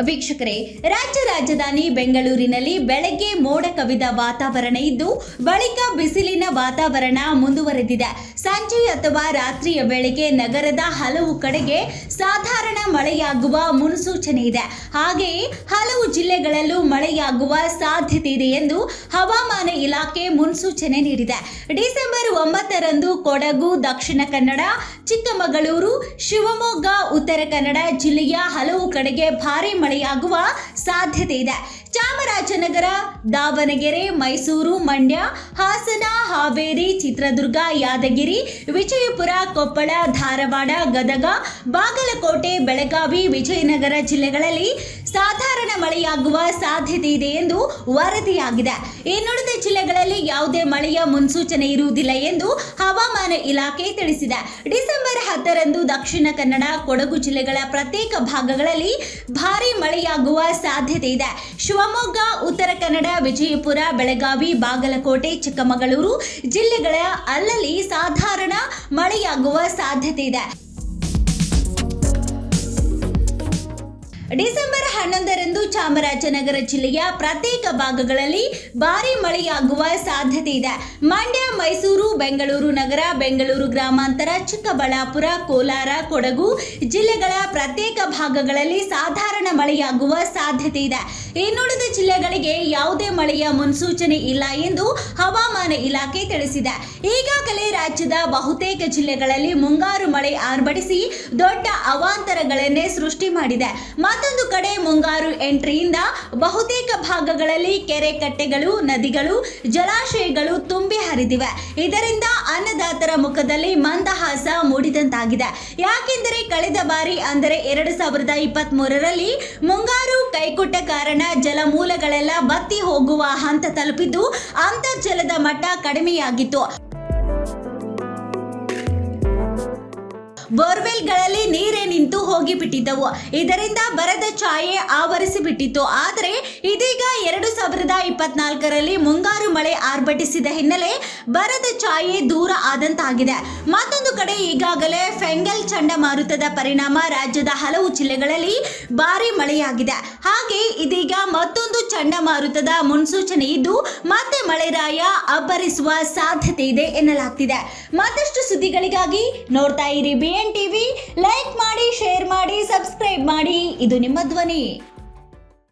ವೀಕ್ಷಕರೇ, ರಾಜ್ಯ ರಾಜಧಾನಿ ಬೆಂಗಳೂರಿನಲ್ಲಿ ಬೆಳಗ್ಗೆ ಮೋಡ ಕವಿದ ವಾತಾವರಣ ಇದ್ದು, ಬಳಿಕ ಬಿಸಿಲಿನ ವಾತಾವರಣ ಮುಂದುವರೆದಿದೆ. ಸಂಜೆ ಅಥವಾ ರಾತ್ರಿಯ ವೇಳೆಗೆ ನಗರದ ಹಲವು ಕಡೆಗೆ ಸಾಧಾರಣ ಮಳೆಯಾಗುವ ಮುನ್ಸೂಚನೆ ಇದೆ. ಹಾಗೆಯೇ, ಹಲವು ಜಿಲ್ಲೆಗಳಲ್ಲೂ ಮಳೆಯಾಗುವ ಸಾಧ್ಯತೆ ಇದೆ ಎಂದು ಹವಾಮಾನ ಇಲಾಖೆ ಮುನ್ಸೂಚನೆ ನೀಡಿದೆ. ಡಿಸೆಂಬರ್ ಒಂಬತ್ತರಂದು ಕೊಡಗು, ದಕ್ಷಿಣ ಕನ್ನಡ, ಚಿಕ್ಕಮಗಳೂರು, ಶಿವಮೊಗ್ಗ, ಉತ್ತರ ಕನ್ನಡ ಜಿಲ್ಲೆಯ ಹಲವು ಕಡೆಗೆ ಭಾರಿ ಮಳೆಯಾಗುವ ಸಾಧ್ಯತೆ ಇದೆ ಚಾಮರಾಜನಗರ, ದಾವಣಗೆರೆ, ಮೈಸೂರು, ಮಂಡ್ಯ, ಹಾಸನ, ಹಾವೇರಿ, ಚಿತ್ರದುರ್ಗ, ಯಾದಗಿರಿ, ವಿಜಯಪುರ, ಕೊಪ್ಪಳ, ಧಾರವಾಡ, ಗದಗ, ಬಾಗಲಕೋಟೆ, ಬೆಳಗಾವಿ, ವಿಜಯನಗರ ಜಿಲ್ಲೆಗಳಲ್ಲಿ ಸಾಧಾರಣ ಮಳೆಯಾಗುವ ಸಾಧ್ಯತೆ ಇದೆ ಎಂದು ವರದಿಯಾಗಿದೆ. ಇನ್ನುಳಿದ ಜಿಲ್ಲೆಗಳಲ್ಲಿ ಯಾವುದೇ ಮಳೆಯ ಮುನ್ಸೂಚನೆ ಇರುವುದಿಲ್ಲ ಎಂದು ಹವಾಮಾನ ಇಲಾಖೆ ತಿಳಿಸಿದೆ. ಡಿಸೆಂಬರ್ ಹತ್ತರಂದು ದಕ್ಷಿಣ ಕನ್ನಡ, ಕೊಡಗು ಜಿಲ್ಲೆಗಳ ಪ್ರತ್ಯೇಕ ಭಾಗಗಳಲ್ಲಿ ಭಾರೀ ಮಳೆಯಾಗುವ ಇದೆ. ಶಿವಮೊಗ್ಗ ಉತ್ತರ ಕನ್ನಡ ವಿಜಯಪುರ ಬೆಳಗಾವಿ ಬಾಗಲಕೋಟೆ ಚಿಕ್ಕಮಗಳೂರು ಜಿಲ್ಲೆಗಳ ಅಲ್ಲಲ್ಲಿ ಸಾಧಾರಣ ಮಳೆಯಾಗುವ ಸಾಧ್ಯತೆ ಇದೆ. ಡಿಸೆಂಬರ್ ಹನ್ನೊಂದರಂದು ಚಾಮರಾಜನಗರ ಜಿಲ್ಲೆಯ ಪ್ರತ್ಯೇಕ ಭಾಗಗಳಲ್ಲಿ ಭಾರಿ ಮಳೆಯಾಗುವ ಸಾಧ್ಯತೆ ಇದೆ. ಮಂಡ್ಯ, ಮೈಸೂರು, ಬೆಂಗಳೂರು ನಗರ, ಬೆಂಗಳೂರು ಗ್ರಾಮಾಂತರ, ಚಿಕ್ಕಬಳ್ಳಾಪುರ, ಕೋಲಾರ, ಕೊಡಗು ಜಿಲ್ಲೆಗಳ ಪ್ರತ್ಯೇಕ ಭಾಗಗಳಲ್ಲಿ ಸಾಧಾರಣ ಮಳೆಯಾಗುವ ಸಾಧ್ಯತೆ ಇದೆ. ಇನ್ನುಳಿದ ಜಿಲ್ಲೆಗಳಿಗೆ ಯಾವುದೇ ಮಳೆಯ ಮುನ್ಸೂಚನೆ ಇಲ್ಲ ಎಂದು ಹವಾಮಾನ ಇಲಾಖೆ ತಿಳಿಸಿದೆ. ಈಗಾಗಲೇ ರಾಜ್ಯದ ಬಹುತೇಕ ಜಿಲ್ಲೆಗಳಲ್ಲಿ ಮುಂಗಾರು ಮಳೆ ಆರ್ಭಟಿಸಿ ದೊಡ್ಡ ಅವಾಂತರಗಳನ್ನೇ ಸೃಷ್ಟಿ ಮಾಡಿದೆ. ಮತ್ತೊಂದು ಕಡೆ ಮುಂಗಾರು ಎಂಟ್ರಿಯಿಂದ ಬಹುತೇಕ ಭಾಗಗಳಲ್ಲಿ ಕೆರೆ ಕಟ್ಟೆಗಳು, ನದಿಗಳು, ಜಲಾಶಯಗಳು ತುಂಬಿ ಹರಿದಿವೆ. ಇದರಿಂದ ಅನ್ನದಾತರ ಮುಖದಲ್ಲಿ ಮಂದಹಾಸ ಮೂಡಿದಂತಾಗಿದೆ. ಯಾಕೆಂದರೆ ಕಳೆದ ಬಾರಿ, ಅಂದರೆ ಎರಡು ಸಾವಿರದ ಇಪ್ಪತ್ತ್ ಮೂರರಲ್ಲಿ ಮುಂಗಾರು ಕೈಕೊಟ್ಟ ಕಾರಣ ಜಲಮೂಲಗಳೆಲ್ಲ ಬತ್ತಿ ಹೋಗುವ ಹಂತ ತಲುಪಿದ್ದು, ಅಂತರ್ಜಲದ ಮಟ್ಟ ಕಡಿಮೆಯಾಗಿತ್ತು. ಬೋರ್ವೆಲ್ಗಳಲ್ಲಿ ನೀರೇ ಹೋಗಿಬಿಟ್ಟಿದ್ದವು. ಇದರಿಂದ ಬರದ ಛಾಯೆ ಆವರಿಸಿಬಿಟ್ಟಿತ್ತು. ಆದರೆ ಇದೀಗ ಎರಡು ಸಾವಿರದ ಇಪ್ಪತ್ನಾಲ್ಕರಲ್ಲಿ ಮುಂಗಾರು ಮಳೆ ಆರ್ಭಟಿಸಿದ ಹಿನ್ನೆಲೆ ಬರದ ಛಾಯೆ ದೂರ ಆದಂತಾಗಿದೆ. ಮತ್ತೊಂದು ಕಡೆ ಈಗಾಗಲೇ ಫೆಂಗಲ್ ಚಂಡಮಾರುತದ ಪರಿಣಾಮ ರಾಜ್ಯದ ಹಲವು ಜಿಲ್ಲೆಗಳಲ್ಲಿ ಭಾರಿ ಮಳೆಯಾಗಿದೆ. ಹಾಗೆ ಇದೀಗ ಮತ್ತೊಂದು ಚಂಡಮಾರುತದ ಮುನ್ಸೂಚನೆ ಇದ್ದು, ಮತ್ತೆ ಮಳೆರಾಯ ಅಬ್ಬರಿಸುವ ಸಾಧ್ಯತೆ ಇದೆ ಎನ್ನಲಾಗ್ತಿದೆ. ಮತ್ತಷ್ಟು ಸುದ್ದಿಗಳಿಗಾಗಿ ನೋಡ್ತಾ ಇರಿ ಬಿ ಎನ್ ಟಿವಿ ಲೈಕ್ ಮಾಡಿ ಶೇರ್ ಮಾಡಿ ಸಬ್ಸ್ಕ್ರೈಬ್ ಮಾಡಿ. ಇದು ನಿಮ್ಮ ಧ್ವನಿ.